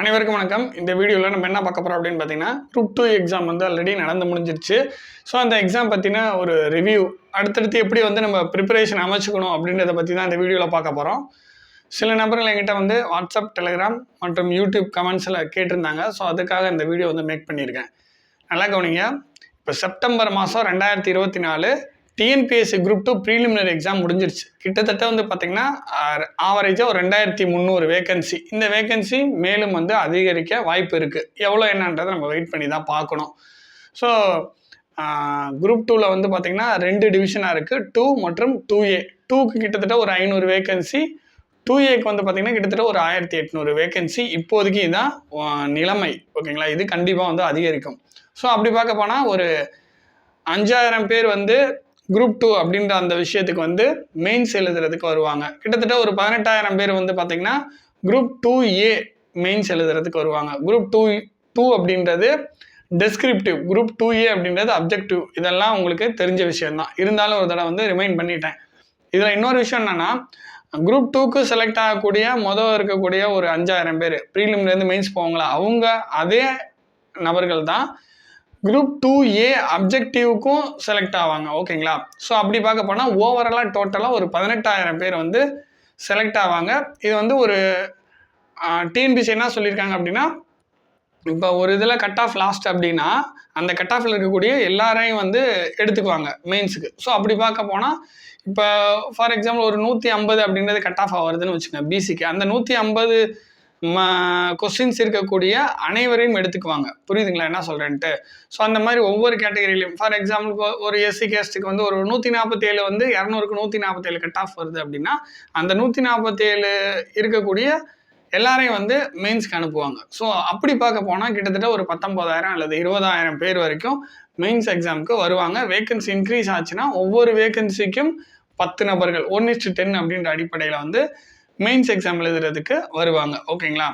அனைவருக்கும் வணக்கம். இந்த வீடியோவில் நம்ம என்ன பார்க்க போகிறோம் அப்படின்னு பார்த்தீங்கன்னா குரூப் டூ எக்ஸாம் வந்து ஆல்ரெடி நடந்து முடிஞ்சிருச்சு. ஸோ அந்த எக்ஸாம் பற்றின ஒரு ரிவ்யூ அடுத்தடுத்து எப்படி வந்து நம்ம ப்ரிப்பரேஷன் அமைச்சுக்கணும் அப்படின்றத பற்றி தான் இந்த வீடியோவில் பார்க்க போகிறோம் சில நபர்கள் என்கிட்ட வந்து வாட்ஸ்அப் டெலிகிராம் மற்றும் யூடியூப் கமெண்ட்ஸில் கேட்டிருந்தாங்க. ஸோ அதுக்காக இந்த வீடியோ வந்து மேக் பண்ணியிருக்கேன். நல்லா கவனிங்க. இப்போ செப்டம்பர் மாதம் ரெண்டாயிரத்தி இருபத்தி நாலு TNPSC group two preliminary exam முடிஞ்சிருச்சு. கிட்டத்தட்ட வந்து பார்த்திங்கன்னா ஆவரேஜாக ஒரு ரெண்டாயிரத்தி முந்நூறு வேகன்சி இந்த வேகன்சி மேலும் வந்து அதிகரிக்க வாய்ப்பு இருக்குது எவ்வளோ என்னன்றதை நம்ம வெயிட் பண்ணி தான் பார்க்கணும். ஸோ குரூப் டூவில் வந்து பார்த்திங்கன்னா ரெண்டு டிவிஷனாக இருக்குது டூ மற்றும் டூ ஏ டூக்கு கிட்டத்தட்ட ஒரு ஐநூறு வேகன்சி டூ ஏக்கு வந்து பார்த்திங்கன்னா கிட்டத்தட்ட ஒரு ஆயிரத்தி எட்நூறு வேகன்சி இப்போதைக்கு இதுதான் நிலைமை. ஓகேங்களா? இது கண்டிப்பாக வந்து அதிகரிக்கும். ஸோ அப்படி பார்க்க போனால் ஒரு அஞ்சாயிரம் பேர் வந்து குரூப் டூ அப்படின்ற அந்த விஷயத்துக்கு வந்து மெயின்ஸ் எழுதுறதுக்கு வருவாங்க. கிட்டத்தட்ட ஒரு பதினெட்டாயிரம் பேர் வந்து பார்த்தீங்கன்னா குரூப் டூ ஏ மெயின்ஸ் எழுதுறதுக்கு வருவாங்க. குரூப் டூ டூ அப்படின்றது டெஸ்கிரிப்டிவ் குரூப் டூ ஏ அப்படின்றது அப்ஜெக்டிவ் இதெல்லாம் உங்களுக்கு தெரிஞ்ச விஷயம்தான். இருந்தாலும் ஒரு தடவை வந்து ரிமைண்ட் பண்ணிட்டேன். இதில் இன்னொரு விஷயம் என்னென்னா குரூப் டூக்கு செலக்ட் ஆகக்கூடிய மொதல் இருக்கக்கூடிய ஒரு அஞ்சாயிரம் பேர் ப்ரீலிம்லேருந்து மெயின்ஸ் போவாங்களா அவங்க அதே நபர்கள் தான் குரூப் டூ ஏ அப்ஜெக்டிவ்க்கும் செலக்ட் ஆவாங்க. ஓகேங்களா ஸோ அப்படி பார்க்க போனால் ஓவராலாக டோட்டலாக ஒரு பதினெட்டாயிரம் பேர் வந்து செலக்ட் ஆவாங்க. இது வந்து ஒரு டிஎன்பிசி என்ன சொல்லியிருக்காங்க அப்படின்னா இப்போ ஒரு இதில் கட் ஆஃப் லாஸ்ட் அப்படின்னா அந்த கட் ஆஃபில் இருக்கக்கூடிய எல்லாரையும் வந்து எடுத்துக்குவாங்க மெயின்ஸுக்கு ஸோ அப்படி பார்க்க போனால் இப்போ ஃபார் எக்ஸாம்பிள் ஒரு நூற்றி ஐம்பது அப்படின்றது கட் ஆஃப் வருதுன்னு வச்சுக்கோங்க பிசிக்கு அந்த நூற்றி ஐம்பது கொஸ்டின்ஸ் இருக்கக்கூடிய அனைவரையும் எடுத்துக்குவாங்க. புரியுதுங்களா? என்ன சொல்கிறேன்ட்டு ஸோ அந்த மாதிரி ஒவ்வொரு கேட்டகரியிலையும் ஃபார் எக்ஸாம்பிள் ஒரு எஸ்சி கேஸ்ட்டுக்கு வந்து ஒரு நூற்றி நாற்பத்தேழு வந்து இரநூறுக்கு நூற்றி நாற்பத்தேழு கட் ஆஃப் வருது அப்படின்னா அந்த நூற்றி நாற்பத்தேழு இருக்கக்கூடிய எல்லாரையும் வந்து மெயின்ஸ்க்கு அனுப்புவாங்க. ஸோ அப்படி பார்க்க போனால் கிட்டத்தட்ட ஒரு பத்தொம்பதாயிரம் அல்லது இருபதாயிரம் பேர் வரைக்கும் மெயின்ஸ் எக்ஸாமுக்கு வருவாங்க. வேகன்சி இன்க்ரீஸ் ஆச்சுன்னா ஒவ்வொரு வேகன்சிக்கும் பத்து நபர்கள் ஒன் இஸ்டு டென் அப்படின்ற அடிப்படையில் வந்து மெயின்ஸ் எக்ஸாம் எழுதுறதுக்கு வருவாங்க. ஓகேங்களா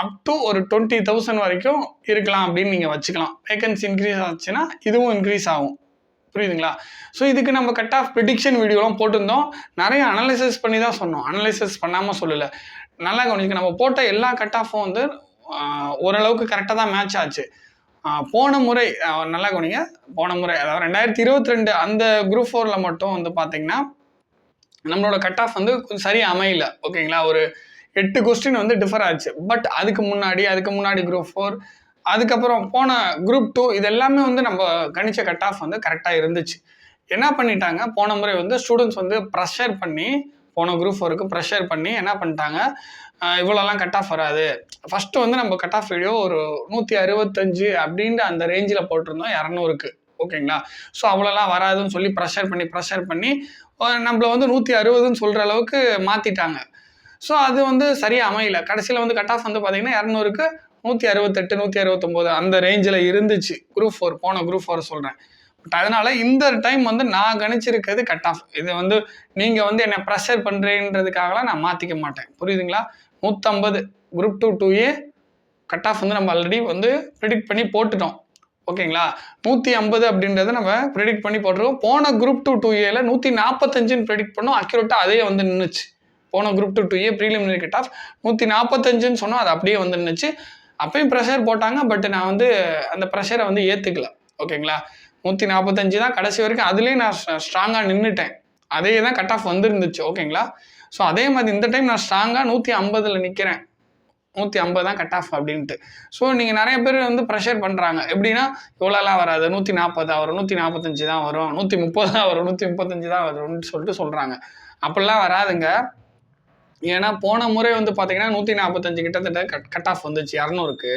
அப் டு ஒரு டுவெண்ட்டி தௌசண்ட் வரைக்கும் இருக்கலாம் அப்படின்னு நீங்கள் வச்சுக்கலாம். வேகன்சி இன்க்ரீஸ் ஆச்சுன்னா இதுவும் இன்க்ரீஸ் ஆகும். புரியுதுங்களா? ஸோ இதுக்கு நம்ம கட் ஆஃப் ப்ரிடிக்ஷன் வீடியோலாம் போட்டிருந்தோம். நிறைய அனலைசிஸ் பண்ணி தான் சொன்னோம். அனலைசிஸ் பண்ணாமல் சொல்லலை. நல்லா கவனிச்சு நம்ம போட்ட எல்லா கட் ஆஃபும் வந்து ஓரளவுக்கு கரெக்டாக தான் மேட்ச் ஆச்சு. போன முறை நல்லா கவனிங்க. போன முறை அதாவது ரெண்டாயிரத்தி இருபத்தி ரெண்டு அந்த குரூப் ஃபோரில் மட்டும் வந்து பார்த்தீங்கன்னா நம்மளோட கட் ஆஃப் வந்து கொஞ்சம் சரியாக அமையல ஓகேங்களா ஒரு எட்டு கொஸ்டின் வந்து டிஃபர் ஆச்சு. பட் அதுக்கு முன்னாடி அதுக்கு முன்னாடி குரூப் ஃபோர் அதுக்கப்புறம் போன குரூப் டூ இது எல்லாமே வந்து நம்ம கணிச்ச கட் ஆஃப் வந்து கரெக்டாக இருந்துச்சு. என்ன பண்ணிட்டாங்க? போன முறை வந்து ஸ்டூடெண்ட்ஸ் வந்து ப்ரெஷர் பண்ணி போன குரூப் ஃபோருக்கு ப்ரெஷர் பண்ணி என்ன பண்ணிட்டாங்க? இவ்வளோலாம் கட் ஆஃப் வராது. ஃபஸ்ட்டு வந்து நம்ம கட் ஆஃப் வீடியோ ஒரு நூற்றி அறுபத்தஞ்சு அப்படின்ற அந்த ரேஞ்சில் போட்டிருந்தோம் இரநூறுக்கு ஓகேங்களா ஸோ அவ்வளோலாம் வராதுன்னு சொல்லி ப்ரெஷர் பண்ணி ப்ரெஷர் பண்ணி நம்மள வந்து நூற்றி அறுபதுன்னு சொல்கிற அளவுக்கு மாற்றிட்டாங்க ஸோ அது வந்து சரியாக அமையல. கடைசியில் வந்து கட் ஆஃப் வந்து பார்த்தீங்கன்னா இரநூறுக்கு நூற்றி அறுபத்தெட்டு நூற்றி அறுபத்தொம்போது அந்த ரேஞ்சில் இருந்துச்சு. குரூப் ஃபோர் போன குரூப் ஃபோர் சொல்கிறேன் பட் அதனால் இந்த டைம் வந்து நான் கணிச்சிருக்கிறது கட் ஆஃப் இது வந்து நீங்கள் வந்து என்னை ப்ரெஷர் பண்ணுறேன்றதுக்காகலாம் நான் மாற்றிக்க மாட்டேன். புரியுதுங்களா? நூற்றம்பது group two two A cut off வந்து நம்ம ஆல்ரெடி வந்து ப்ரிடிக்ட் பண்ணி போட்டுட்டோம். ஓகேங்களா? நூற்றி ஐம்பது அப்படின்றத நம்ம ப்ரெடிக்ட் பண்ணி போட்டிருக்கோம். போன குரூப் டூ டூ ஏல நூற்றி நாற்பத்தஞ்சுன்னு ப்ரெடிக்ட் பண்ணோம். அக்யூரேட்டாக அதே வந்து நின்றுச்சு போன group two two A preliminary cut off நூற்றி நாற்பத்தஞ்சுன்னு சொன்னோம் அது அப்படியே வந்து நின்றுச்சு அப்பயும் ப்ரெஷர் போட்டாங்க பட் நான் வந்து அந்த ப்ரெஷரை வந்து ஏற்றுக்கல ஓகேங்களா? நூற்றி நாற்பத்தஞ்சு தான் கடைசி வரைக்கும் அதுலேயே நான் ஸ்ட்ராங்காக நின்றுட்டேன் அதே தான் கட் ஆஃப் வந்துருந்துச்சு. ஓகேங்களா? ஸோ அதே மாதிரி இந்த டைம் நான் ஸ்ட்ராங்காக நூற்றி ஐம்பதில் நிற்கிறேன் நூற்றி ஐம்பது தான் கட் ஆஃப் அப்படின்ட்டு ஸோ நீங்கள் நிறைய பேர் வந்து ப்ரெஷர் பண்ணுறாங்க எப்படின்னா இவ்வளோலாம் வராது. நூற்றி நாற்பதா வரும் நூற்றி நாற்பத்தஞ்சு தான் வரும் நூற்றி முப்பது தான் வரும் நூற்றி முப்பத்தஞ்சு தான் வரும்னு சொல்லிட்டு சொல்கிறாங்க அப்படிலாம் வராதுங்க. ஏன்னா போன முறை வந்து பார்த்தீங்கன்னா நூற்றி நாற்பத்தஞ்சு கிட்டத்தட்ட கட் கட் ஆஃப் வந்துச்சு இரநூறுக்கு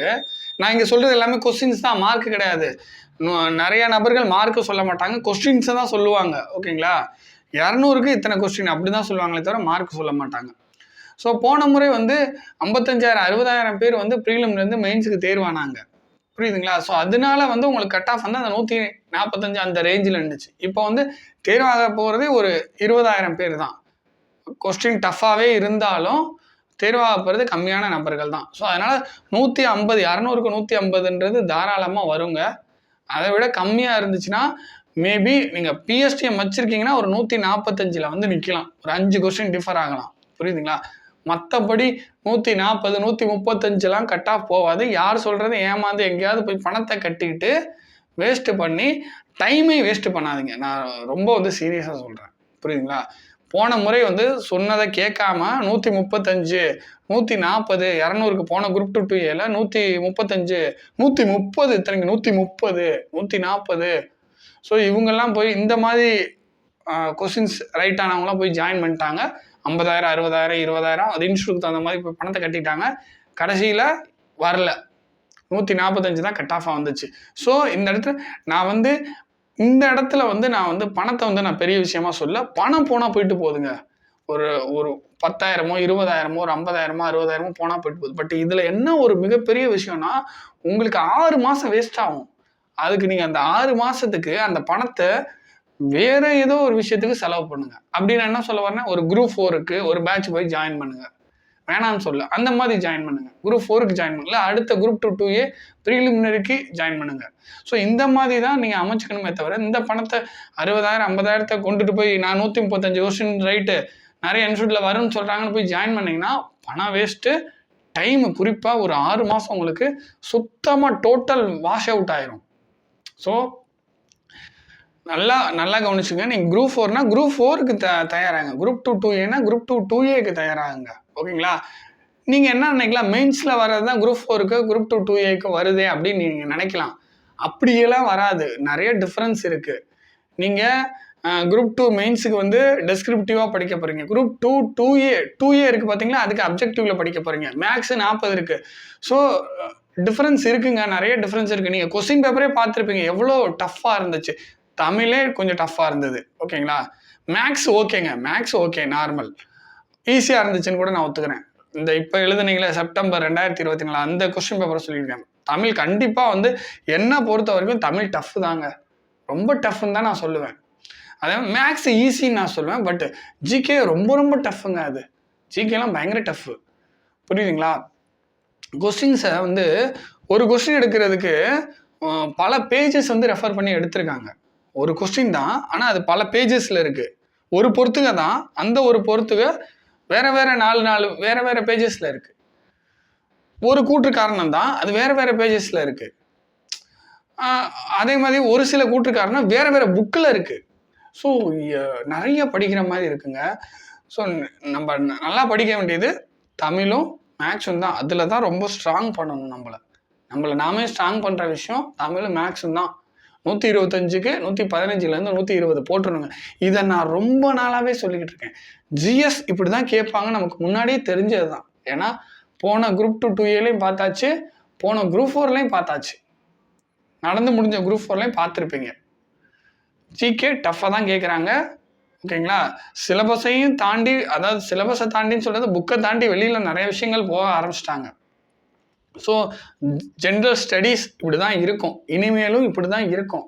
நான் இங்கே சொல்கிறது எல்லாமே கொஸ்டின்ஸ் தான் மார்க் கிடையாது. நிறைய நபர்கள் மார்க்கு சொல்ல மாட்டாங்க கொஸ்டின்ஸை தான் சொல்லுவாங்க. ஓகேங்களா? இரநூறுக்கு இத்தனை கொஸ்டின் அப்படி தான் சொல்லுவாங்களே தவிர மார்க் சொல்ல மாட்டாங்க. ஸோ போன முறை வந்து ஐம்பத்தஞ்சாயிரம் அறுபதாயிரம் பேர் வந்து ப்ரீலிம்லேருந்து மெயின்ஸுக்கு தேர்வானாங்க. புரியுதுங்களா? ஸோ அதனால வந்து உங்களுக்கு கட் ஆஃப் வந்து அந்த நூற்றி நாற்பத்தஞ்சு அந்த ரேஞ்சில் இருந்துச்சு. இப்போ வந்து தேர்வாக போகிறதே ஒரு இருபதாயிரம் பேர் தான். கொஸ்டின் டஃப்பாகவே இருந்தாலும் தேர்வாக போகிறது கம்மியான நபர்கள் தான். ஸோ அதனால் நூற்றி ஐம்பது இரநூறுக்கு நூற்றி ஐம்பதுன்றது தாராளமாக வருங்க. அதை விட கம்மியாக இருந்துச்சுன்னா மேபி நீங்கள் பிஎஸ்டிஎம் வச்சுருக்கீங்கன்னா ஒரு நூற்றி நாற்பத்தஞ்சில் வந்து நிற்கலாம் ஒரு அஞ்சு கொஸ்டின் டிஃபர் ஆகலாம். புரியுதுங்களா? மற்றபடி நூற்றி நாற்பது நூற்றி முப்பத்தஞ்செலாம் கட் ஆஃப் போகாது. யார் சொல்கிறது ஏமாந்து எங்கேயாவது போய் பணத்தை கட்டிக்கிட்டு வேஸ்ட்டு பண்ணி டைமை வேஸ்ட்டு பண்ணாதீங்க. நான் ரொம்ப வந்து சீரியஸாக சொல்கிறேன் புரியுதுங்களா? போன முறை வந்து சொன்னதை கேட்காம நூற்றி முப்பத்தஞ்சு நூற்றி நாற்பது இரநூறுக்கு போன குரூப் டூ டூ ஏல நூற்றி முப்பத்தஞ்சு நூற்றி முப்பது இத்தனைக்கு நூற்றி முப்பது நூற்றி நாற்பது ஸோ இவங்கெல்லாம் போய் இந்த மாதிரி கொஸ்டின்ஸ் ரைட் ஆனவங்களாம் போய் ஜாயின் பண்ணிட்டாங்க. ஐம்பதாயிரம் அறுபதாயிரம் இருபதாயிரம் அது இன்ஸ்டியூட் தகுந்த மாதிரி இப்போ பணத்தை கட்டிட்டாங்க. கடைசியில் வரல. நூற்றி நாற்பத்தஞ்சு தான் கட் ஆஃபாக வந்துச்சு. ஸோ இந்த இடத்துல நான் வந்து இந்த இடத்துல வந்து நான் வந்து பணத்தை வந்து நான் பெரிய விஷயமா சொல்ல பணம் போனால் போயிட்டு போகுதுங்க. ஒரு ஒரு பத்தாயிரமோ இருபதாயிரமோ ஒரு ஐம்பதாயிரமோ அறுபதாயிரமோ போனால் போயிட்டு போகுது. பட் இதில் என்ன ஒரு மிகப்பெரிய விஷயம்னா உங்களுக்கு ஆறு மாதம் வேஸ்ட் ஆகும். அதுக்கு நீங்கள் அந்த ஆறு மாதத்துக்கு அந்த பணத்தை வேற ஏதோ ஒரு விஷயத்துக்கு செலவு பண்ணுங்க. அப்படின்னு என்ன சொல்ல வரேன்னா ஒரு குரூப் ஃபோருக்கு ஒரு பேட்ச் போய் ஜாயின் பண்ணுங்க. வேணாம்னு சொல்ல அந்த மாதிரி ஜாயின் பண்ணுங்க. குரூப் ஃபோருக்கு ஜாயின் பண்ணல அடுத்த குரூப் டூ டூ ஏ ப்ரீலிமினரிக்கு ஜாயின் பண்ணுங்க. ஸோ இந்த மாதிரி தான் நீங்கள் அமைச்சுக்கணுமே தவிர இந்த பணத்தை அறுபதாயிரம் ஐம்பதாயிரத்தை கொண்டுட்டு போய் நான் நூற்றி முப்பத்தஞ்சு கொஸ்டின் ரைட்டு நிறைய இன்ஸ்டியூட்டில் வரும்னு சொல்கிறாங்கன்னு போய் ஜாயின் பண்ணீங்கன்னா பணம் வேஸ்ட்டு டைம் குறிப்பாக ஒரு ஆறு மாதம் உங்களுக்கு சுத்தமாக டோட்டல் வாஷ் அவுட் ஆயிரும். ஸோ நல்லா நல்லா கவனிச்சுங்க. நீங்கள் குரூப் ஃபோர்னா குரூப் ஃபோருக்கு த தயாராங்க. குரூப் டூ டூ ஏன்னா குரூப் டூ டூ ஏக்கு தயாராகுங்க. ஓகேங்களா? நீங்கள் என்ன நினைக்கலாம்? மெயின்ஸில் வர்றது தான் குரூப் ஃபோருக்கு குரூப் டூ டூ ஏக்கு வருதே அப்படின்னு நீங்கள் நினைக்கலாம். அப்படியெல்லாம் வராது. நிறைய டிஃப்ரென்ஸ் இருக்குது நீங்கள் குரூப் டூ மெயின்ஸுக்கு வந்து டெஸ்கிரிப்டிவாக படிக்க போகிறீங்க group two two A two A இருக்குது பார்த்தீங்களா அதுக்கு அப்ஜெக்டிவில் படிக்க போகிறீங்க மேக்ஸு நாற்பது இருக்குது ஸோ டிஃப்ரென்ஸ் இருக்குங்க. நிறைய டிஃப்ரென்ஸ் இருக்குது நீங்கள் கொஸ்டின் பேப்பரே பார்த்துருப்பீங்க. எவ்வளோ டஃப்பாக இருந்துச்சு. தமிழே கொஞ்சம் டஃப்பாக இருந்தது. ஓகேங்களா மேக்ஸ் ஓகேங்க மேக்ஸ் ஓகே நார்மல் ஈஸியாக இருந்துச்சுன்னு கூட நான் ஒத்துக்கிறேன். இந்த இப்போ எழுதுனீங்களே செப்டம்பர் ரெண்டாயிரத்தி இருபத்தி நாலு அந்த கொஸ்டின் பேப்பரை சொல்லியிருக்கேன் தமிழ் கண்டிப்பாக வந்து என்ன பொறுத்த வரைக்கும் தமிழ் டஃப் தாங்க. ரொம்ப டஃப்னு தான் நான் சொல்லுவேன். அதே மேக்ஸ் ஈஸின்னு நான் சொல்லுவேன் பட் ஜிகே ரொம்ப ரொம்ப டஃப்புங்க அது. ஜிகேலாம் பயங்கர டஃப்பு புரியுதுங்களா? கொஸ்டின்ஸை வந்து ஒரு கொஸ்டின் எடுக்கிறதுக்கு பல பேஜஸ் வந்து ரெஃபர் பண்ணி எடுத்திருக்காங்க. ஒரு கொஸ்டின் தான் ஆனால் அது பல பேஜஸில் இருக்குது ஒரு பொறுத்துக தான் அந்த ஒரு பொறுத்துக வேறு வேறு நாலு நாலு வேறு வேறு பேஜஸில் இருக்குது ஒரு கூற்று காரணம் தான் அது வேறு வேறு பேஜஸில் இருக்குது அதே மாதிரி ஒரு சில கூற்று காரணம் வேறு வேறு புக்கில் இருக்குது ஸோ நிறைய படிக்கிற மாதிரி இருக்குங்க. ஸோ நம்ம ந- நல்லா படிக்க வேண்டியது தமிழும் மேக்ஸும் தான். அதில் தான் ரொம்ப ஸ்ட்ராங் பண்ணணும் நம்மளை. நம்மளை நாமே ஸ்ட்ராங் பண்ணுற விஷயம் தமிழும் மேக்ஸும் தான். நூற்றி இருபத்தஞ்சுக்கு நூற்றி பதினஞ்சுலேருந்து நூற்றி இருபது போட்டுருணுங்க இதை நான் ரொம்ப நாளாகவே சொல்லிக்கிட்டு இருக்கேன். ஜிஎஸ் இப்படி தான் கேட்பாங்க. நமக்கு முன்னாடியே தெரிஞ்சது தான் ஏன்னா போன குரூப் டூ டூ ஏலையும் பார்த்தாச்சு. போன குரூப் ஃபோர்லையும் பார்த்தாச்சு. நடந்து முடிஞ்ச குரூப் ஃபோர்லையும் பார்த்துருப்பீங்க. ஜிகே டஃப்பாக தான் கேட்குறாங்க ஓகேங்களா? சிலபஸையும் தாண்டி அதாவது சிலபஸை தாண்டின்னு சொல்கிறது புக்கை தாண்டி வெளியில் நிறைய விஷயங்கள் போக ஆரம்பிச்சிட்டாங்க. ஸோ ஜென்ரல் ஸ்டடீஸ் இப்படி தான் இருக்கும். இனிமேலும் இப்படி தான் இருக்கும்.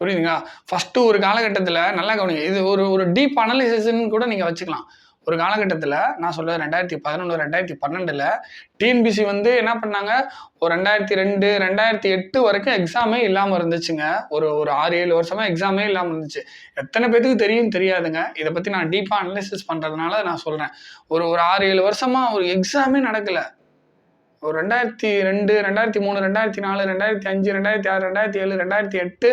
புரியுதுங்களா? ஃபஸ்ட்டு ஒரு காலகட்டத்தில் நல்லா கவனிங்க. இது ஒரு ஒரு டீப் அனாலிசிஸ்ன்னு கூட நீங்கள் வச்சுக்கலாம். ஒரு காலகட்டத்தில் நான் சொல்ல ரெண்டாயிரத்தி பதினொன்று ரெண்டாயிரத்தி பன்னெண்டில் டிஎன்பிசி வந்து என்ன பண்ணாங்க? ஒரு ரெண்டாயிரத்தி ரெண்டு ரெண்டாயிரத்தி எட்டு வரைக்கும் எக்ஸாமே இல்லாமல் இருந்துச்சுங்க. ஒரு ஒரு ஆறு ஏழு வருஷமாக எக்ஸாமே இல்லாமல் இருந்துச்சு. எத்தனை பேத்துக்கு தெரியும் தெரியாதுங்க. இதை பற்றி நான் டீப்பாக அனலிசிஸ் பண்ணுறதுனால நான் சொல்கிறேன் ஒரு ஒரு ஆறு ஏழு வருஷமாக ஒரு எக்ஸாமே நடக்கலை. ஒரு ரெண்டாயிரத்தி ரெண்டு ரெண்டாயிரத்தி மூணு ரெண்டாயிரத்தி நாலு ரெண்டாயிரத்தி அஞ்சு ரெண்டாயிரத்தி ஆறு ரெண்டாயிரத்தி ஏழு ரெண்டாயிரத்தி எட்டு.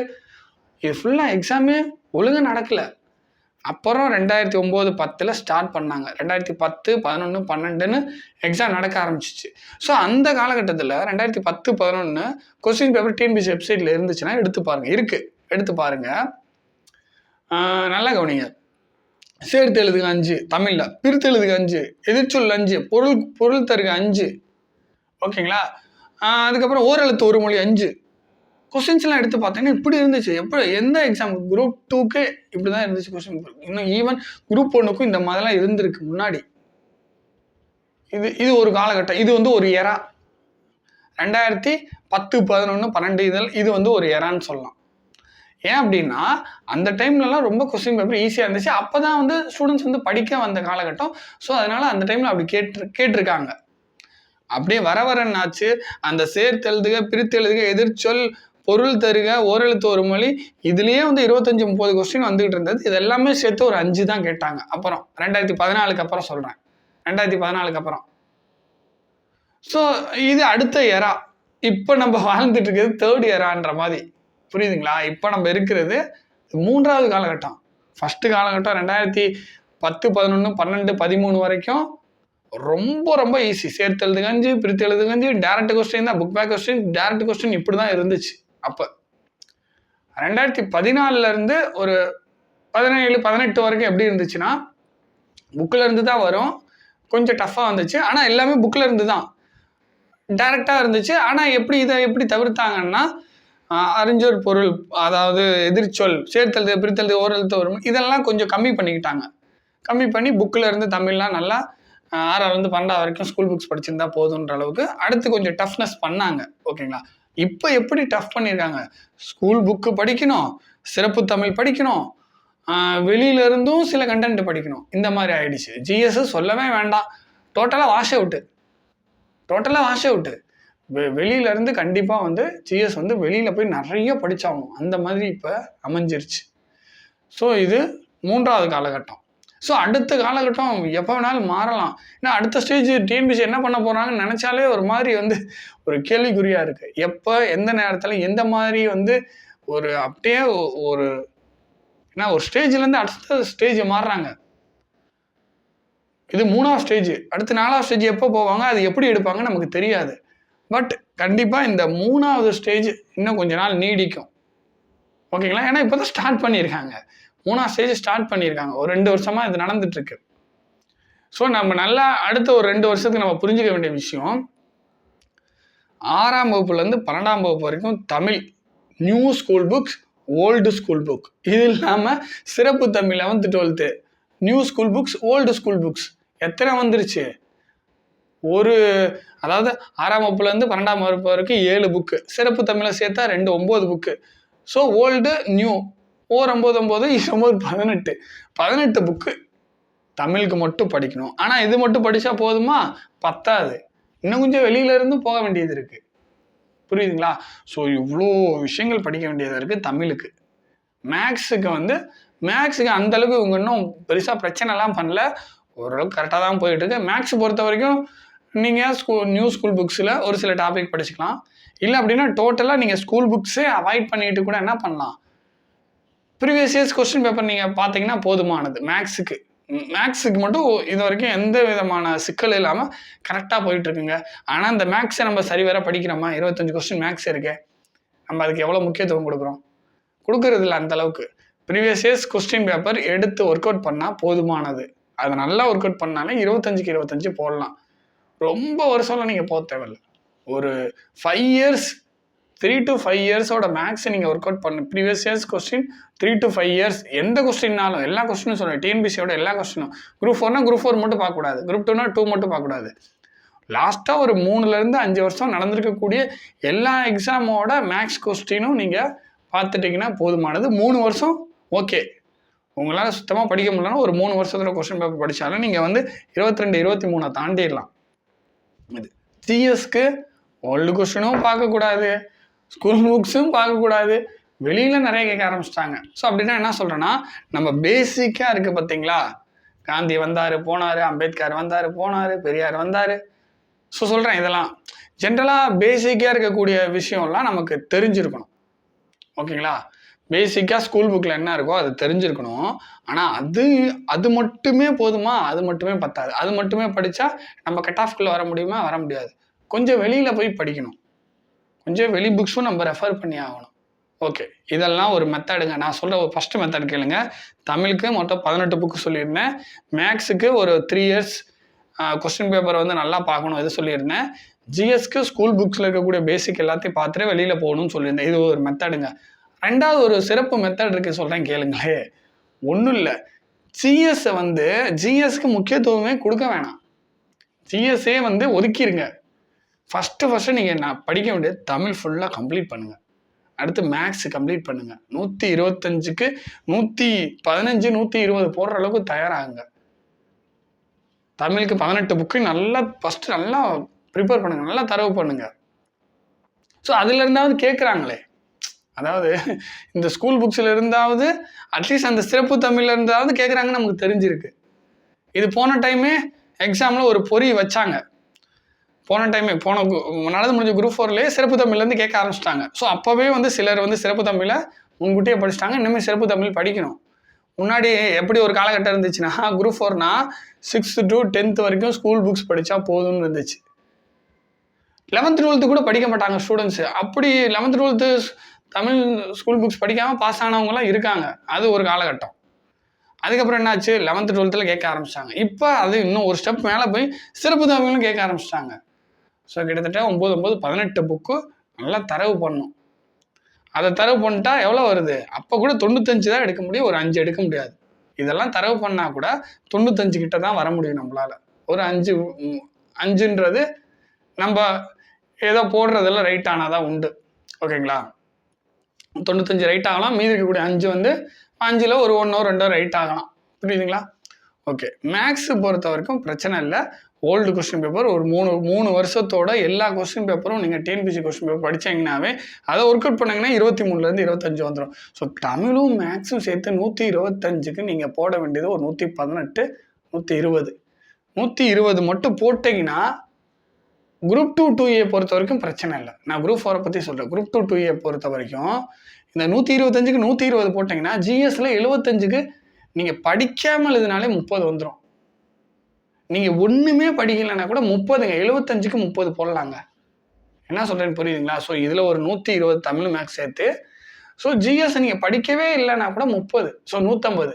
இது ஃபுல்லாக எக்ஸாமே ஒழுங்காக நடக்கலை. அப்புறம் ரெண்டாயிரத்தி ஒம்பது பத்தில் ஸ்டார்ட் பண்ணாங்க. ரெண்டாயிரத்தி பத்து பதினொன்று பன்னெண்டுன்னு எக்ஸாம் நடக்க ஆரம்பிச்சிச்சு. ஸோ அந்த காலகட்டத்தில் ரெண்டாயிரத்தி பத்து பதினொன்று கொஸ்டின் பேப்பர் டிஎன்பிசி வெப்சைட்டில் இருந்துச்சுன்னா எடுத்து பாருங்கள் இருக்குது எடுத்து பாருங்கள் நல்லா கவனிங்க. சேர்த்து எழுதுக அஞ்சு தமிழில். பிரித்து எழுதுக அஞ்சு எதிர்ச்சொல் அஞ்சு பொருள் பொருள் தருக அஞ்சு ஓகேங்களா? அதுக்கப்புறம் ஓரெழுத்து ஒரு மொழி அஞ்சு. கொஸ்டின்ஸ்லாம் எடுத்து பார்த்தீங்கன்னா இப்படி இருந்துச்சு. எப்போ எந்த எக்ஸாம் குரூப் டூக்கு இப்படி தான் இருந்துச்சு கொஸ்டின் இன்னும் ஈவன் குரூப் ஒன்றுக்கும் இந்த மாதிரிலாம் இருந்திருக்கு முன்னாடி. இது இது ஒரு காலகட்டம். இது வந்து ஒரு எரா ரெண்டாயிரத்தி பத்து பதினொன்று பன்னெண்டு இதில் இது வந்து ஒரு எரான்னு சொல்லலாம். ஏன் அப்படின்னா அந்த டைம்லலாம் ரொம்ப கொஸ்டின் பேப்பர் ஈஸியாக இருந்துச்சு. அப்போ தான் வந்து ஸ்டூடெண்ட்ஸ் வந்து படிக்க வந்த காலகட்டம். ஸோ அதனால் அந்த டைமில் அப்படி கேட்டு கேட்டிருக்காங்க. அப்படியே வர வர என்னாச்சு? அந்த சேர்த்தெழுதுக பிரித்தெழுதுக எதிர்ச்சொல் பொருள் தருக ஓரெழுத்து ஒரு மொழி. இதுலேயே வந்து இருபத்தஞ்சு முப்பது கொஸ்டின் வந்துகிட்டு இருந்தது. இது எல்லாமே சேர்த்து ஒரு அஞ்சு தான் கேட்டாங்க. அப்புறம் ரெண்டாயிரத்தி பதினாலுக்கு அப்புறம் சொல்கிறேன் ரெண்டாயிரத்தி பதினாலுக்கு அப்புறம். ஸோ இது அடுத்த இயரா இப்போ நம்ம வாழ்ந்துட்டு இருக்கிறது தேர்ட் இயரான்ற மாதிரி. புரியுதுங்களா? இப்போ நம்ம இருக்கிறது மூன்றாவது காலகட்டம். ஃபஸ்ட்டு காலகட்டம் ரெண்டாயிரத்தி பத்து பதினொன்று பன்னெண்டு பதிமூணு வரைக்கும் ரொம்ப ரொம்ப ஈஸி சேர்த்து எழுதுகஞ்சு பிரித்து எழுதுகஞ்சு டேரக்ட் கொஸ்டின் தான் book back question direct question இப்படி தான் இருந்துச்சு. அப்போ ரெண்டாயிரத்தி பதினாலுலேருந்து ஒரு பதினேழு பதினெட்டு வரைக்கும் எப்படி இருந்துச்சுன்னா புக்கில் இருந்து தான் வரும். கொஞ்சம் டஃப்பாக வந்துச்சு. ஆனால் எல்லாமே புக்கில் இருந்து தான். டேரெக்டாக இருந்துச்சு. ஆனால் எப்படி இதை எப்படி தவிர்த்தாங்கன்னா ஆஹ் பொருள் அதாவது எதிர்ச்சொல் சேர்த்தெழுது பிரித்தெழுது ஓரெழுத்து வரும். இதெல்லாம் கொஞ்சம் கம்மி பண்ணிக்கிட்டாங்க. கம்மி பண்ணி புக்கில் இருந்து தமிழ்லாம் நல்லா ஆறாவது பன்னெண்டாவது வரைக்கும் ஸ்கூல் புக்ஸ் படிச்சிருந்தா போதுன்ற அளவுக்கு அடுத்து கொஞ்சம் டஃப்னஸ் பண்ணாங்க ஓகேங்களா இப்போ எப்படி டஃப் பண்ணியிருக்காங்க ஸ்கூல் புக்கு படிக்கணும் சிறப்பு தமிழ் படிக்கணும் ஆஹ் வெளியில இருந்தும் சில கண்டென்ட் படிக்கணும். இந்த மாதிரி ஆயிடுச்சு. ஜிஎஸ் சொல்லவே வேண்டாம். டோட்டலாக வாஷ் அவுட்டு டோட்டலாக வாஷ் அவுட்டு வெ வெளியிலேருந்து கண்டிப்பாக வந்து ஜிஎஸ் வந்து வெளியில் போய் நிறைய படித்தாகணும் அந்த மாதிரி இப்போ அமைஞ்சிருச்சு. ஸோ இது மூன்றாவது காலகட்டம். ஸோ அடுத்த காலகட்டம் எப்போ வேணாலும் மாறலாம். ஏன்னா அடுத்த ஸ்டேஜ் டிஎன்பிசி என்ன பண்ண போகிறாங்கன்னு நினச்சாலே ஒரு மாதிரி வந்து ஒரு கேள்விக்குறியாக இருக்குது எப்போ எந்த நேரத்தில் எந்த மாதிரி வந்து ஒரு அப்படியே ஒரு ஏன்னா ஒரு ஸ்டேஜ்லேருந்து அடுத்த ஸ்டேஜ் மாறுறாங்க. இது மூணாவது ஸ்டேஜ் அடுத்து நாலாவது ஸ்டேஜ் எப்போ போவாங்க அது எப்படி எடுப்பாங்க நமக்கு தெரியாது. பட் கண்டிப்பாக இந்த மூணாவது ஸ்டேஜ் இன்னும் கொஞ்ச நாள் நீடிக்கும். ஓகேங்களா ஏன்னா இப்போ தான் ஸ்டார்ட் பண்ணியிருக்காங்க. மூணாவது ஸ்டேஜ் ஸ்டார்ட் பண்ணியிருக்காங்க. ஒரு ரெண்டு வருஷமாக இது நடந்துட்டுருக்கு. ஸோ நம்ம நல்லா அடுத்த ஒரு ரெண்டு வருஷத்துக்கு நம்ம புரிஞ்சுக்க வேண்டிய விஷயம் ஆறாம் வகுப்புலேருந்து பன்னெண்டாம் வகுப்பு வரைக்கும் Tamil new school books old school book இது இல்லாமல் சிறப்பு Tamil eleventh twelfth new school books old school books எத்தனை வந்துருச்சு? ஒரு அதாவது ஆறாம் வகுப்புலேருந்து பன்னெண்டாம் வகுப்பு வரைக்கும் ஏழு புக்கு சிறப்பு தமிழை சேர்த்தா ரெண்டு ஒம்பது book so old new or ஒம்பது ஒம்பது ஒம்பது பதினெட்டு. பதினெட்டு புக்கு தமிழுக்கு மட்டும் படிக்கணும். ஆனால் இது மட்டும் படித்தா போதுமா? பத்தாது. இன்னும் கொஞ்சம் வெளியிலேருந்து போக வேண்டியது இருக்குது புரியுதுங்களா? ஸோ இவ்வளோ விஷயங்கள் படிக்க வேண்டியதாக இருக்குது தமிழுக்கு. மேக்ஸுக்கு வந்து மேக்ஸுக்கு அந்தளவுக்கு இவங்க இன்னும் பெருசாக பிரச்சனைலாம் பண்ணல. ஓரளவுக்கு கரெக்டாக தான் போயிட்டுருக்கு மேக்ஸ் பொறுத்த வரைக்கும் நீங்கள் ஸ்கூல் நியூ ஸ்கூல் புக்ஸில் ஒரு சில டாபிக் படிச்சுக்கலாம். இல்லை அப்படின்னா டோட்டலாக நீங்கள் ஸ்கூல் புக்ஸே அவாய்ட் பண்ணிட்டு கூட என்ன பண்ணலாம்? ப்ரீவியஸ் இயர்ஸ் கொஸ்டின் பேப்பர் நீங்கள் பார்த்தீங்கன்னா போதுமானது. மேக்ஸுக்கு மேக்ஸுக்கு மட்டும் இது வரைக்கும் எந்த விதமான சிக்கல் இல்லாமல் கரெக்டாக போயிட்டுருக்குங்க ஆனால் இந்த மேக்ஸை நம்ம சரிவர படிக்கிறோமா? இருபத்தஞ்சு கொஸ்டின் மேக்ஸ் இருக்கே. நம்ம அதுக்கு எவ்வளோ முக்கியத்துவம் கொடுக்குறோம்? கொடுக்கறது இல்லை அந்த ப்ரீவியஸ் இயர்ஸ் கொஸ்டின் பேப்பர் எடுத்து ஒர்க் அவுட் பண்ணால் போதுமானது. அதை நல்லா ஒர்க் அவுட் பண்ணாலே இருபத்தஞ்சுக்கு இருபத்தஞ்சு போடலாம். ரொம்ப வருஷம்லாம் நீங்கள் போக தேவையில்ல. ஒரு five years three to five இயர்ஸோட மேக்ஸை நீங்கள் ஒர்க் அவுட் பண்ணு. Previous years question three to five years எந்த கொஸ்டின்னாலும் எல்லா கொஸ்டினும் சொல்லுவேன் டிஎன்பிசியோட எல்லா கொஸ்டினும் குரூப் ஃபோர்னா குரூப் ஃபோர் மட்டும் பார்க்கக்கூடாது. குரூப் டூனா டூ மட்டும் பார்க்கக்கூடாது. லாஸ்ட்டாக ஒரு மூணுலேருந்து அஞ்சு வருஷம் நடந்திருக்கக்கூடிய எல்லா எக்ஸாமோட மேக்ஸ் கொஸ்டினும் நீங்கள் பார்த்துட்டிங்கன்னா போதுமானது. மூணு வருஷம் ஓகே உங்களால் சுத்தமாக படிக்க முடியலன்னா ஒரு மூணு வருஷத்தில் கொஸ்டின் பேப்பர் படித்தாலும் நீங்கள் வந்து இருபத்தி ரெண்டு இருபத்தி மூணை தாண்டிடலாம் இது ஜிஎஸ்க்கு ஓல்டு கொஸ்டினும் பார்க்கக்கூடாது. ஸ்கூல் புக்ஸும் பார்க்கக்கூடாது. வெளியில் நிறைய கேட்க ஆரம்பிச்சிட்டாங்க. ஸோ அப்படின்னா என்ன சொல்கிறேன்னா நம்ம பேசிக்காக இருக்குது பார்த்தீங்களா? காந்தி வந்தார் போனார் அம்பேத்கர் வந்தார் போனார் பெரியார் வந்தார். ஸோ சொல்கிறேன் இதெல்லாம். ஜென்ரலாக பேசிக்காக இருக்கக்கூடிய விஷயம்லாம் நமக்கு தெரிஞ்சிருக்கணும். ஓகேங்களா? பேசிக்காக ஸ்கூல் புக்கில் என்ன இருக்கோ அது தெரிஞ்சிருக்கணும். ஆனால் அது அது மட்டுமே போதுமா? அது மட்டுமே பத்தாது. அது மட்டுமே படித்தா நம்ம கட் ஆஃப்குள்ளே வர முடியுமா? வர முடியாது. கொஞ்சம் வெளியில் போய் படிக்கணும். கொஞ்சம் வெளி புக்ஸும் நம்ம ரெஃபர் பண்ணி ஆகணும். ஓகே இதெல்லாம் ஒரு மெத்தடுங்க நான் சொல்கிற ஒரு ஃபஸ்ட்டு மெத்தட் கேளுங்க. தமிழுக்கு மொத்தம் பதினெட்டு புக்கு சொல்லியிருந்தேன். மேக்ஸுக்கு ஒரு த்ரீ இயர்ஸ் கொஸ்டின் பேப்பரை வந்து நல்லா பார்க்கணும் இது சொல்லியிருந்தேன். ஜிஎஸ்க்கு ஸ்கூல் புக்ஸில் இருக்கக்கூடிய பேசிக் எல்லாத்தையும் பார்த்துட்டு வெளியில் போகணும்னு சொல்லியிருந்தேன். இது ஒரு மெத்தடுங்க ரெண்டாவது ஒரு சிறப்பு மெத்தட் இருக்கு சொல்கிறேன் கேளுங்களே. ஒன்றும் இல்லை. ஜிஎஸ்ஸை வந்து ஜிஎஸ்க்கு முக்கியத்துவமே கொடுக்க வேணாம். ஜிஎஸ்ஸே வந்து ஒதுக்கிடுங்க ஃபஸ்ட்டு ஃபஸ்ட்டு நீங்கள் நான் படிக்க வேண்டியது தமிழ் ஃபுல்லாக கம்ப்ளீட் பண்ணுங்கள் அடுத்து மேக்ஸ் கம்ப்ளீட் பண்ணுங்கள் நூற்றி இருபத்தஞ்சுக்கு நூற்றி பதினஞ்சு நூற்றி இருபது போடுற அளவுக்கு தயாராகுங்க. தமிழுக்கு பதினெட்டு புக்கு நல்லா ஃபஸ்ட்டு நல்லா ப்ரிப்பேர் பண்ணுங்கள் நல்லா தரவு பண்ணுங்கள் ஸோ அதுல இருந்தாவது கேட்குறாங்களே அதாவது இந்த ஸ்கூல் புக்ஸில் இருந்தாவது அட்லீஸ்ட் அந்த சிறப்பு தமிழ்ல இருந்தாவது கேட்குறாங்கன்னு நமக்கு தெரிஞ்சிருக்கு. இது போன டைமே எக்ஸாமில் ஒரு பொறி வச்சாங்க. போன டைமே போன நடந்து முடிஞ்ச குரூப் ஃபோர்லேயே சிறப்பு தமிழ்லேருந்து கேட்க ஆரம்பிச்சிட்டாங்க. ஸோ அப்போவே வந்து சிலர் வந்து சிறப்பு தமிழை முன்கூட்டியே படிச்சிட்டாங்க. இனிமேல் சிறப்பு தமிழ் படிக்கணும். முன்னாடி எப்படி ஒரு காலகட்டம் இருந்துச்சுன்னா குரூப் ஃபோர்னா சிக்ஸ்த்து டு டென்த்து வரைக்கும் ஸ்கூல் புக்ஸ் படித்தா போதும்னு இருந்துச்சு. லெவன்த் டுவெல்த்து கூட படிக்க மாட்டாங்க ஸ்டூடெண்ட்ஸு அப்படி eleventh twelfth Tamil school books படிக்காமல் பாஸ் ஆனவங்களாம் இருக்காங்க. அது ஒரு காலகட்டம். அதுக்கப்புறம் என்னாச்சு? லெவன்த்து டுவெல்த்தில் கேட்க ஆரம்பிச்சிட்டாங்க. இப்போ அது இன்னும் ஒரு ஸ்டெப் மேலே போய் சிறப்பு தமிழும் கேட்க ஆரம்பிச்சிட்டாங்க. ஸோ கிட்டத்தட்ட ஒம்பது ஒம்பது பதினெட்டு புக்கு நல்லா தரவு பண்ணும். அதை தரவு பண்ணிட்டா எவ்வளோ வருது? அப்போ கூட தொண்ணூத்தஞ்சு தான் எடுக்க முடியும் ஒரு அஞ்சு எடுக்க முடியாது. இதெல்லாம் தரவு பண்ணால் கூட தொண்ணூத்தஞ்சு கிட்ட தான் வர முடியும் நம்மளால். ஒரு அஞ்சு அஞ்சுன்றது நம்ம ஏதோ போடுறதெல்லாம் ரைட் ஆனால் தான் உண்டு. ஓகேங்களா? தொண்ணூத்தஞ்சு ரைட் ஆகலாம் மீதி இருக்கக்கூடிய அஞ்சு வந்து அஞ்சில் ஒரு ஒன்றோ ரெண்டோ ரைட் ஆகலாம். புரியுதுங்களா? ஓகே மேக்ஸ் பொறுத்த வரைக்கும் பிரச்சனை இல்லை. ஓல்டு கொஸ்டின் பேப்பர் ஒரு மூணு மூணு வருஷத்தோட எல்லா கொஸ்டின் பேப்பரும் நீங்கள் டிஎன்பிசி கொஸ்டின் பேப்பர் படிச்சீங்கன்னாவே அதை ஒர்க் அவுட் பண்ணிங்கன்னா இருபத்தி மூணுலேருந்து இருபத்தஞ்சு வந்துடும் ஸோ தமிழும் மேக்ஸும் சேர்த்து நூற்றி இருபத்தஞ்சுக்கு நீங்கள் போட வேண்டியது ஒரு நூற்றி பதினெட்டு நூற்றி இருபது. நூற்றி இருபது மட்டும் போட்டிங்கன்னா குரூப் டூ டூ ஏ பொறுத்த வரைக்கும் பிரச்சனை இல்லை. நான் குரூப் ஃபோரை பற்றி சொல்கிறேன் குரூப் டூ டூ ஏ பொறுத்த வரைக்கும் இந்த நூற்றி இருபத்தஞ்சுக்கு நூற்றி இருபது போட்டிங்கன்னா ஜிஎஸ்சில் எழுபத்தஞ்சுக்கு நீங்கள் படிக்காமல் இதனாலே முப்பது வந்துடும் நீங்கள் ஒன்றுமே படிக்கலைன்னா கூட முப்பதுங்க எழுபத்தஞ்சுக்கு முப்பது போடலாங்க. என்ன சொல்கிறேன்னு புரியுதுங்களா? ஸோ இதில் ஒரு நூற்றி இருபது தமிழ் மேக்ஸ் சேர்த்து ஸோ ஜிஎஸ் நீங்கள் படிக்கவே இல்லைன்னா கூட முப்பது ஸோ நூற்றம்பது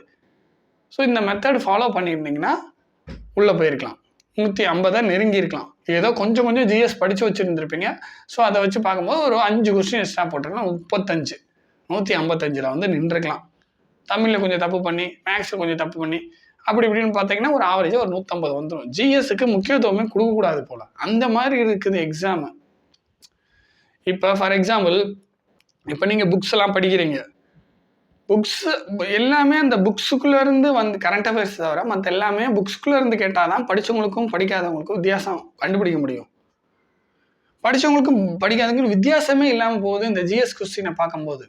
ஸோ இந்த மெத்தட் ஃபாலோ பண்ணியிருந்தீங்கன்னா உள்ளே போயிருக்கலாம். நூற்றி ஐம்பதாக நெருங்கியிருக்கலாம். ஏதோ கொஞ்சம் கொஞ்சம் ஜிஎஸ் படித்து வச்சுருந்துருப்பீங்க. ஸோ அதை வச்சு பார்க்கும்போது ஒரு அஞ்சு கொஸ்டின் எக்ஸ்ட்ரா போட்டிருக்கலாம். முப்பத்தஞ்சு. நூற்றி ஐம்பத்தஞ்சில் வந்து நின்றுக்கலாம் தமிழில் கொஞ்சம் தப்பு பண்ணி மேக்ஸில் கொஞ்சம் தப்பு பண்ணி அப்படி இப்படின்னு பார்த்தீங்கன்னா ஒரு ஆவரேஜாக ஒரு நூற்றம்பது வந்துடும் ஜிஎஸ்க்கு முக்கியத்துவமே கொடுக்கக்கூடாது போல். அந்த மாதிரி இருக்குது எக்ஸாமு இப்போ ஃபார் எக்ஸாம்பிள் இப்போ நீங்கள் புக்ஸ் எல்லாம் படிக்கிறீங்க. புக்ஸ் எல்லாமே அந்த புக்ஸுக்குள்ளேருந்து வந்து கரண்ட் அஃபேர்ஸ் தவிர மற்ற எல்லாமே புக்ஸுக்குள்ளேருந்து கேட்டால் தான் படித்தவங்களுக்கும் படிக்காதவங்களுக்கும் வித்தியாசம் கண்டுபிடிக்க முடியும். படித்தவங்களுக்கும் படிக்காதவங்களுக்கும் வித்தியாசமே இல்லாமல் போகுது இந்த ஜிஎஸ் கொஸ்டினை பார்க்கும்போது.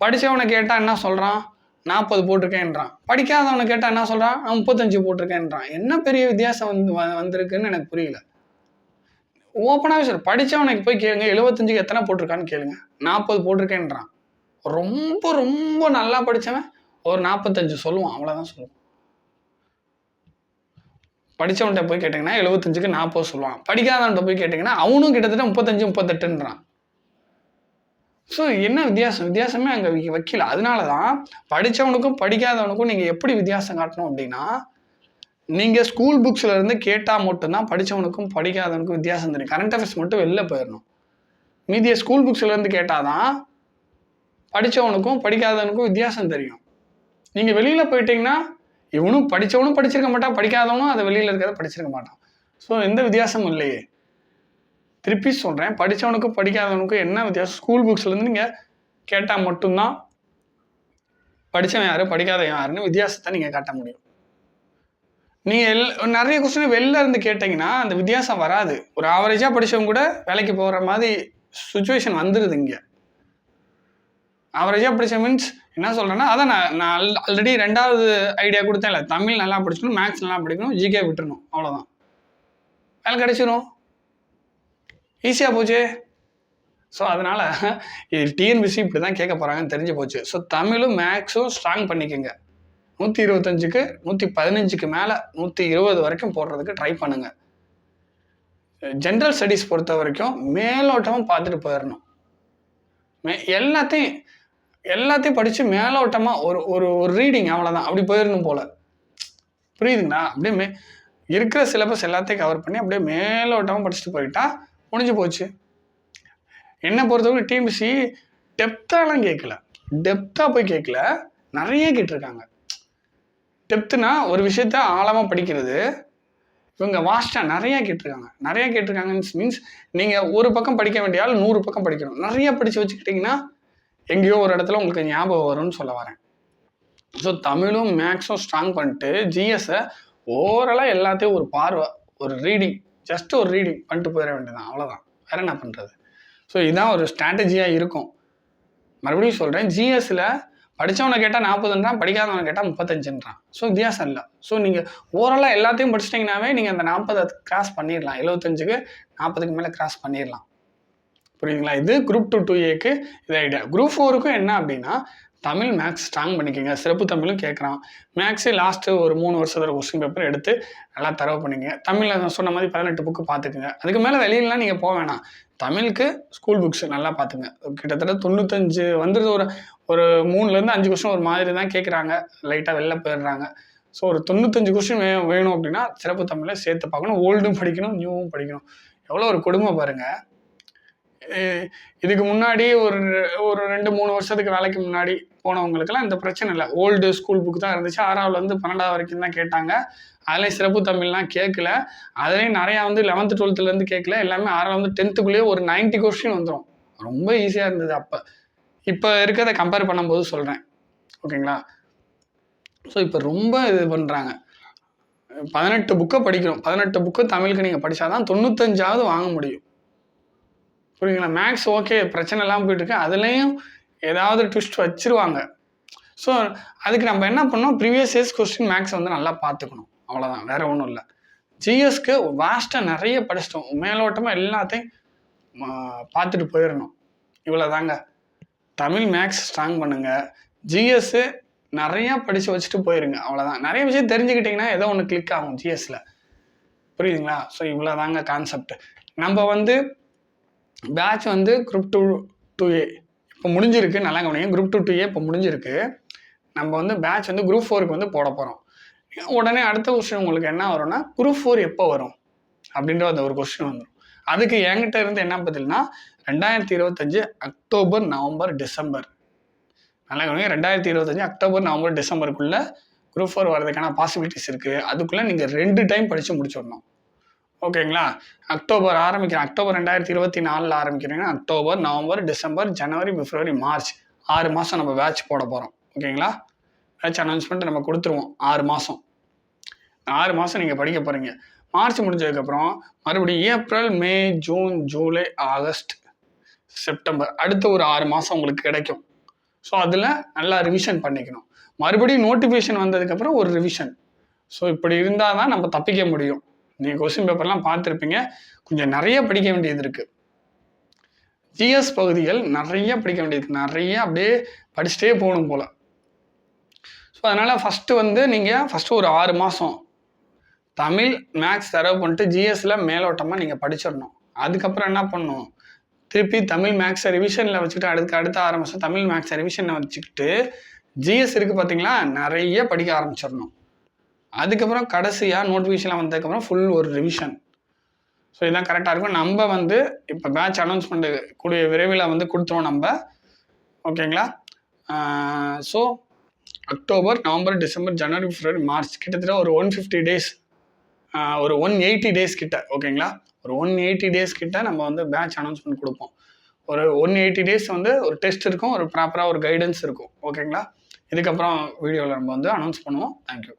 படித்தவனை கேட்டால் என்ன சொல்கிறான் நாற்பது போட்டிருக்கேன்றான். படிக்காதவனை கேட்டால் என்ன சொல்கிறான் நான் முப்பத்தஞ்சு போட்டிருக்கேன்றான். என்ன பெரிய வித்தியாசம் வந்து வ- வந்திருக்குன்னு எனக்கு புரியல. ஓப்பனாகவே சார் படித்தவனுக்கு போய் கேளுங்க. எழுபத்தஞ்சுக்கு எத்தனை போட்டிருக்கான்னு கேளுங்க. நாற்பது போட்டிருக்கேன்றான். ரொம்ப ரொம்ப நல்லா படித்தவன் ஒரு நாற்பத்தஞ்சு சொல்லுவான். அவ்வளோதான் சொல்லுவான். படித்தவன்கிட்ட போய் கேட்டிங்கன்னா எழுபத்தஞ்சுக்கு நாற்பது சொல்லுவான். படிக்காதவன்கிட்ட போய் கேட்டிங்கன்னா அவனும் கிட்டத்தட்ட முப்பத்தஞ்சு முப்பத்தெட்டுன்றான். ஸோ என்ன வித்தியாசம்? வித்தியாசமே அங்கே வைக்கல. அதனால தான் படித்தவனுக்கும் படிக்காதவனுக்கும் நீங்கள் எப்படி வித்தியாசம் காட்டணும் அப்படின்னா நீங்கள் ஸ்கூல் புக்ஸில் இருந்து கேட்டால் மட்டும்தான் படித்தவனுக்கும் படிக்காதவனுக்கும் வித்தியாசம் தெரியும். கரண்ட் அஃபேர்ஸ் மட்டும் வெளில போயிடணும் மீதியை ஸ்கூல் புக்ஸ்லேருந்து கேட்டால் தான் படித்தவனுக்கும் படிக்காதவனுக்கும் வித்தியாசம் தெரியும். நீங்கள் வெளியில் போயிட்டீங்கன்னா இவனும் படித்தவனும் படிச்சிருக்க மாட்டான் படிக்காதவனும் அதை வெளியில் இருக்கிறத படிச்சிருக்க மாட்டான். ஸோ எந்த வித்தியாசமும் இல்லையே. திருப்பி சொல்கிறேன் படித்தவனுக்கும் படிக்காதவனுக்கும் என்ன வித்தியாசம்? ஸ்கூல் புக்ஸ்லேருந்து நீங்கள் கேட்டால் மட்டும்தான் படித்தவன் யார் படிக்காதவன் யாருன்னு வித்தியாசத்தை நீங்கள் காட்ட முடியும். நீங்கள் எல் நிறைய கொஸ்டின் வெளில இருந்து கேட்டிங்கன்னா அந்த வித்தியாசம் வராது. ஒரு ஆவரேஜாக படித்தவங்க கூட வேலைக்கு போகிற மாதிரி சுச்சுவேஷன் வந்துடுது இங்கே. ஆவரேஜாக படித்த மீன்ஸ் என்ன சொல்கிறேன்னா அதான் நான் நான் ஆல்ரெடி ரெண்டாவது ஐடியா கொடுத்தேன் இல்லை தமிழ் நல்லா படிக்கணும் மேக்ஸ் நல்லா படிக்கணும் ஜிகே விட்டுறணும். அவ்வளோதான் வேலை கிடச்சிரும். ஈஸியாக போச்சு. ஸோ அதனால் டிஎன்பிசி இப்படி தான் கேட்க போகிறாங்கன்னு தெரிஞ்சு போச்சு. ஸோ தமிழும் மேக்ஸும் ஸ்ட்ராங் பண்ணிக்கோங்க. நூற்றி இருபத்தஞ்சுக்கு நூற்றி பதினஞ்சுக்கு மேலே நூற்றி இருபது வரைக்கும் போடுறதுக்கு ட்ரை பண்ணுங்கள் ஜென்ரல் ஸ்டடீஸ் பொறுத்த வரைக்கும் மேலோட்டமாக பார்த்துட்டு போயிடணும். மே எல்லாத்தையும் எல்லாத்தையும் படித்து மேலோட்டமாக ஒரு ஒரு ஒரு ரீடிங் அவ்வளோதான் அப்படி போயிடணும் போல். புரியுதுங்களா? அப்படியே மே இருக்கிற சிலபஸ் எல்லாத்தையும் கவர் பண்ணி அப்படியே மேலோட்டமாக படிச்சுட்டு போயிட்டா முடிஞ்சு போச்சு. என்னை பொறுத்தவரை டிஎம்சி டெப்த்தாலாம் கேட்கல டெப்த்தாக போய் கேட்கல நிறைய கேட்டிருக்காங்க. டெப்த்துனா ஒரு விஷயத்த ஆழமாக படிக்கிறது. இவங்க வாஸ்ட்டாக நிறையா கேட்டிருக்காங்க. நிறையா கேட்டிருக்காங்கன்னு மீன்ஸ் நீங்கள் ஒரு பக்கம் படிக்க வேண்டிய ஆள் நூறு பக்கம் படிக்கணும். நிறைய படித்து வச்சுக்கிட்டிங்கன்னா எங்கேயோ ஒரு இடத்துல உங்களுக்கு ஞாபகம் வரும்னு சொல்ல வரேன். ஸோ தமிழும் மேக்ஸும் ஸ்ட்ராங் பண்ணிட்டு ஜிஎஸ்ஸை ஓவராலாக எல்லாத்தையும் ஒரு பார்வை ஒரு ரீடிங் ஜஸ்ட் ஒரு ரீடிங் பண்ணிட்டு போயிட வேண்டியதான் அவ்வளோதான் வேற என்ன பண்ணுறது ஸோ இதுதான் ஒரு ஸ்ட்ராட்டஜியாக இருக்கும். மறுபடியும் சொல்கிறேன் ஜிஎஸ்சில் படித்தவனை கேட்டால் நாற்பதுன்றான் படிக்காதவனை கேட்டால் முப்பத்தஞ்சுன்றான். ஸோ வித்தியாசம் இல்லை. ஸோ நீங்கள் ஓவராலாக எல்லாத்தையும் படிச்சிட்டிங்கனாவே நீங்கள் அந்த நாற்பதை கிராஸ் பண்ணிடலாம். எழுபத்தஞ்சுக்கு நாற்பதுக்கு மேலே கிராஸ் பண்ணிடலாம். புரியுதுங்களா? இது குரூப் டூ டூ ஏக்கு இது ஐடியா குரூப் ஃபோருக்கும் என்ன அப்படின்னா தமிழ் மேக்ஸ் ஸ்ட்ராங் பண்ணிக்கோங்க. சிறப்பு தமிழும் கேட்குறான் மேக்ஸு லாஸ்ட்டு ஒரு மூணு வருஷத்தோட கொஸ்டின் பேப்பர் எடுத்து நல்லா தரவு பண்ணிங்க. தமிழில் நான் சொன்ன மாதிரி பதினெட்டு புக்கு பார்த்துக்குங்க அதுக்கு மேலே வெளியிலலாம் நீங்கள் போக வேணாம். தமிழுக்கு ஸ்கூல் புக்ஸ் நல்லா பார்த்துங்க கிட்டத்தட்ட தொண்ணூத்தஞ்சு வந்துடுது ஒரு ஒரு மூணுலேருந்து அஞ்சு கொஸ்டின் ஒரு மாதிரி தான் கேட்குறாங்க லைட்டாக வெளில போயிடுறாங்க. ஸோ ஒரு தொண்ணூத்தஞ்சு கொஸ்டின் வே வேணும் அப்படின்னா சிறப்பு தமிழில் சேர்த்து பார்க்கணும். ஓல்டும் படிக்கணும் நியூவும் படிக்கணும். எவ்வளோ ஒரு கொடுமை பாருங்கள் இதுக்கு முன்னாடி ஒரு ஒரு ரெண்டு மூணு வருஷத்துக்கு வேலைக்கு முன்னாடி போனவங்களுக்குலாம் இந்த பிரச்சனை இல்லை. ஓல்டு ஸ்கூல் புக் தான் இருந்துச்சு. ஆறாவதுலேருந்து பன்னெண்டாவது வரைக்கும் தான் கேட்டாங்க. அதுலேயும் சிறப்பு தமிழ்லாம் கேட்கல. அதுலேயும் நிறையா வந்து லெவன்த்து டுவெல்த்துலேருந்து கேட்கல. எல்லாமே ஆறாவது டென்த்துக்குள்ளேயே ஒரு 90 கொஸ்டின் வந்துடும் ரொம்ப ஈஸியாக இருந்தது அப்போ. இப்போ இருக்கிறத கம்பேர் பண்ணும்போது சொல்கிறேன் ஓகேங்களா? ஸோ இப்போ ரொம்ப இது பண்ணுறாங்க பதினெட்டு புக்கை படிக்கிறோம். பதினெட்டு புக்கு தமிழுக்கு நீங்கள் படித்தாதான் தொண்ணூத்தஞ்சாவது வாங்க முடியும். புரியுங்களா மேக்ஸ் ஓகே பிரச்சனை இல்லாமல் போயிட்டு இருக்கு அதுலேயும் ஏதாவது ட்விஸ்ட் வச்சிருவாங்க. ஸோ அதுக்கு நம்ம என்ன பண்ணோம் ப்ரீவியஸ் இயர்ஸ் கொஸ்டின் மேக்ஸ் வந்து நல்லா பார்த்துக்கணும். அவ்வளோதான் வேற ஒன்றும் இல்லை. ஜிஎஸ்க்கு வாஸ்ட்டாக நிறைய படிச்சிட்டோம். மேலோட்டமாக எல்லாத்தையும் பார்த்துட்டு போயிடணும். இவ்வளோதாங்க தமிழ் மேக்ஸ் ஸ்ட்ராங் பண்ணுங்க. ஜிஎஸ்ஸு நிறையா படித்து வச்சுட்டு போயிருங்க. அவ்வளோதான் நிறைய விஷயம் தெரிஞ்சுக்கிட்டிங்கன்னா ஏதோ ஒன்று கிளிக் ஆகும் ஜிஎஸ்ல புரியுதுங்களா? ஸோ இவ்வளோதாங்க கான்செப்ட் நம்ம வந்து பேட்ச் வந்து குரூப் டூ டூ ஏ இப்போ முடிஞ்சிருக்கு நல்லா கவனிங்க. குரூப் டூ டூ ஏ இப்போ முடிஞ்சிருக்கு. நம்ம வந்து பேட்ச் வந்து குரூப் ஃபோருக்கு வந்து போட போகிறோம் உடனே அடுத்த கொஸ்டின் உங்களுக்கு என்ன வரும்னா குரூப் ஃபோர் எப்போ வரும்? அப்படின்ற அந்த ஒரு கொஸ்டின் வந்துடும் அதுக்கு என்கிட்ட இருந்து என்ன பதில்னா ரெண்டாயிரத்தி இருபத்தஞ்சு அக்டோபர் நவம்பர் டிசம்பர். நல்லா கவனிங்க. ரெண்டாயிரத்தி இருபத்தஞ்சு அக்டோபர் நவம்பர் டிசம்பருக்குள்ளே குரூப் ஃபோர் வரதுக்கான பாசிபிலிட்டிஸ் இருக்குது அதுக்குள்ளே நீங்கள் ரெண்டு டைம் படித்து முடிச்சிடணும். ஓகேங்களா? அக்டோபர் ஆரம்பிக்கிறேன். அக்டோபர் ரெண்டாயிரத்தி இருபத்தி நாலில் ஆரம்பிக்கிறீங்கன்னா அக்டோபர் நவம்பர் டிசம்பர் ஜனவரி பிப்ரவரி மார்ச். ஆறு மாதம் நம்ம பேட்ச் போட போகிறோம் ஓகேங்களா? பேட்ச் அனௌன்ஸ்மெண்ட் நம்ம கொடுத்துருவோம். ஆறு மாதம் ஆறு மாதம் நீங்கள் படிக்க போகிறீங்க மார்ச் முடிஞ்சதுக்கப்புறம் மறுபடியும் April May June July August September அடுத்த ஒரு ஆறு மாதம் உங்களுக்கு கிடைக்கும். ஸோ அதில் நல்லா ரிவிஷன் பண்ணிக்கணும். மறுபடியும் நோட்டிஃபிகேஷன் வந்ததுக்கப்புறம் ஒரு ரிவிஷன் ஸோ இப்படி இருந்தால் தான் நம்ம தப்பிக்க முடியும். நீங்கள் கொஸ்டின் பேப்பர்லாம் பார்த்துருப்பீங்க. கொஞ்சம் நிறைய படிக்க வேண்டியது இருக்குது ஜிஎஸ் பகுதிகள் நிறைய படிக்க வேண்டியது நிறைய அப்படியே படிச்சுட்டே போகணும் போல். ஸோ அதனால் ஃபஸ்ட்டு வந்து நீங்கள் ஃபஸ்ட்டு ஒரு ஆறு மாதம் தமிழ் மேக்ஸ் தரவு பண்ணிட்டு ஜிஎஸ்ல மேலோட்டமாக நீங்கள் படிச்சிடணும். அதுக்கப்புறம் என்ன பண்ணணும்? திருப்பி தமிழ் மேக்ஸை ரிவிஷனில் வச்சுக்கிட்டு அடுத்த அடுத்த ஆறு மாதம் தமிழ் மேக்ஸை ரிவிஷனில் வச்சுக்கிட்டு ஜிஎஸ் இருக்குது பார்த்தீங்களா நிறைய படிக்க ஆரம்பிச்சிடணும். அதுக்கப்புறம் கடைசியாக நோட்டிஃபிகேஷன்லாம் வந்ததுக்கப்புறம் ஃபுல் ஒரு ரிவிஷன் ஸோ இதுதான் கரெக்டாக இருக்கும். நம்ம வந்து இப்போ பேட்ச் அனௌன்ஸ்மெண்ட் கூடிய விரைவில் வந்து கொடுத்துருவோம் நம்ம. ஓகேங்களா ஸோ அக்டோபர் நவம்பர் டிசம்பர் ஜனவரி ஃபிப்ரவரி மார்ச் கிட்டத்தட்ட ஒரு ஒன் ஃபிஃப்டி டேஸ் ஒரு ஒன் எயிட்டி டேஸ் கிட்ட. ஓகேங்களா ஒரு ஒன் எயிட்டி டேஸ் கிட்ட நம்ம வந்து பேட்ச் அனௌன்ஸ்மெண்ட் கொடுப்போம். ஒரு ஒன் எயிட்டி டேஸ் வந்து ஒரு டெஸ்ட் இருக்கும் ஒரு ப்ராப்பராக ஒரு கைடன்ஸ் இருக்கும். ஓகேங்களா இதுக்கப்புறம் வீடியோவில் நம்ம வந்து அனௌன்ஸ் பண்ணுவோம். தேங்க்யூ